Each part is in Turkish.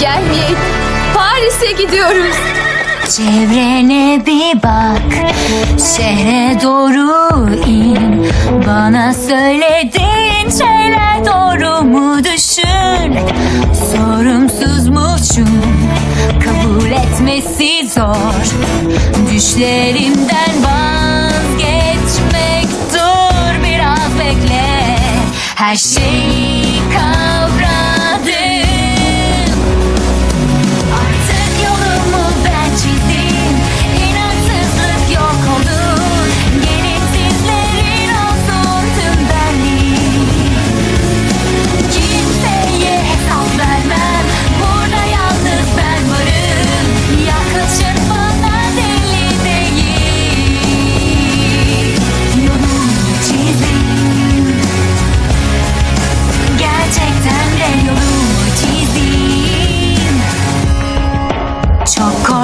Gelmeyin. Paris'e gidiyoruz. Çevrene bir bak Şehre doğru in. Bana söylediğin şeyler doğru mu düşün? Sorumsuzmuşum Kabul etmesi zor. Düşlerimden vazgeçmek Dur biraz bekle. Her şeyi kavradım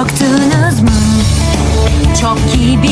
korktunuz mu? Çok kibirliyim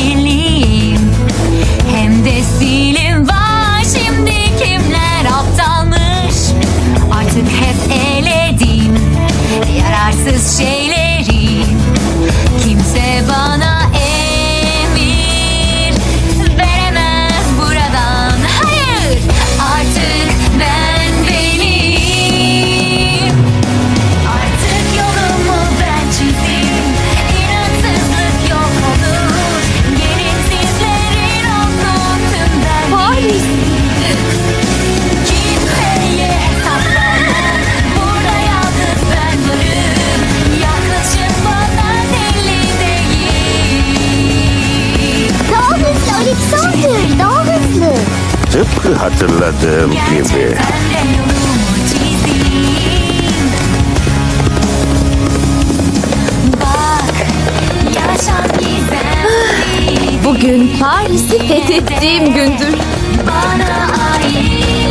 Tıpkı hatırladığım gibi. Bugün Paris'i fethettiğim gündür. Bana ait